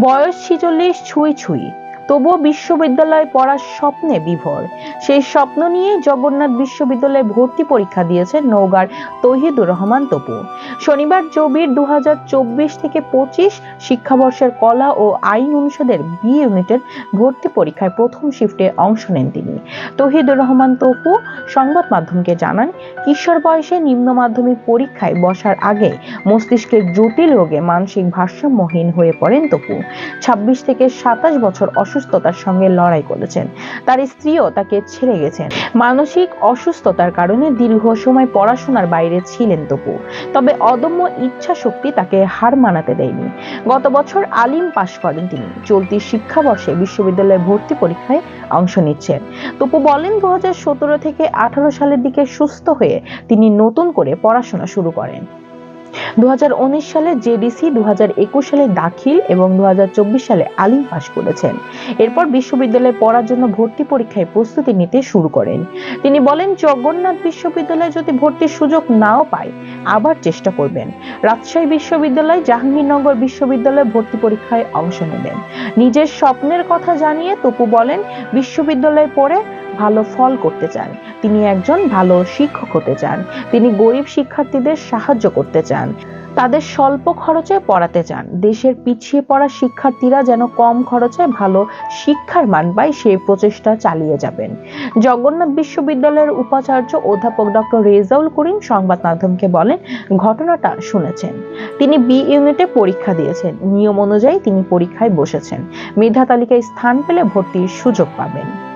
বয়স ছিচল্লিশ ছুঁই ছুঁই। তবুও বিশ্ববিদ্যালয়ে পড়ার স্বপ্নে বিভোর। সেই স্বপ্ন নিয়ে জগন্নাথ বিশ্ববিদ্যালয়ে ভর্তি পরীক্ষা দিয়েছেন নওগাঁর তহিদুর রহমান তপু। শনিবার জবির দু থেকে পঁচিশ শিক্ষাবর্ষের কলা ও আইন অনুষদের বি ইউনিটের ভর্তি পরীক্ষায় প্রথম শিফটে অংশ নেন তিনি। তহিদুর রহমান তপু সংবাদ মাধ্যমকে জানান, কিশোর বয়সে নিম্ন মাধ্যমিক পরীক্ষায় বসার আগে মস্তিষ্কের জটিল রোগে মানসিক ভারসাম্যহীন হয়ে পড়েন তপু। ছাব্বিশ থেকে সাতাশ বছর অসুস্থতার সঙ্গে লড়াই করেছেন। তার স্ত্রীও তাকে ছেড়ে গেছেন। মানসিক অসুস্থতার কারণে দীর্ঘ সময় পড়াশোনার বাইরে ছিলেন তপু তবে অদম্য ইচ্ছা শক্তি তাকে হার মানাতে দেয়নি। গত বছর আলিম পাশ করেন তিনি। চলতি শিক্ষাবর্ষে বিশ্ববিদ্যালয়ে ভর্তি পরীক্ষায় অংশ নিচ্ছেন। তপু বলেন দু সতেরো থেকে আঠারো সালের দিকে সুস্থ হয়ে তিনি নতুন করে পড়াশোনা শুরু করেন। দু সালে জেডিসি দু সালে দাখিল এবং দু সালে আলিম পাশ করেছেন। এরপর বিশ্ববিদ্যালয়ে পড়ার জন্য ভর্তি পরীক্ষায় প্রস্তুতি নিতে শুরু করেন। তিনি বলেন, জগন্নাথ বিশ্ববিদ্যালয়ে যদি ভর্তির সুযোগ নাও পায় আবার চেষ্টা করবেন। রাজশাহী বিশ্ববিদ্যালয়, জাহাঙ্গীরনগর বিশ্ববিদ্যালয়ে ভর্তি পরীক্ষায় অংশ নেবেন। নিজের স্বপ্নের কথা জানিয়ে তপু বলেন, বিশ্ববিদ্যালয়ে পড়ে ভালো ফল করতে চান তিনি একজন ভালো শিক্ষক হতে চান। তিনি গরিব শিক্ষার্থীদের সাহায্য করতে চান। তাদের স্বল্প খরচে পড়াতে চান। দেশের পিছিয়ে পড়া শিক্ষার্থীরা যেন কম খরচে ভালো শিক্ষার মান পায়, সেই প্রচেষ্টা চালিয়ে যাবেন। জগন্নাথ বিশ্ববিদ্যালয়ের উপাচার্য অধ্যাপক ডক্টর রেজাউল করিম সংবাদ মাধ্যমকে বলেন, ঘটনাটা শুনেছেন। তিনি বি ইউনিটে পরীক্ষা দিয়েছেন। নিয়ম অনুযায়ী তিনি পরীক্ষায় বসেছেন। মেধা তালিকায় স্থান পেলে ভর্তির সুযোগ পাবেন।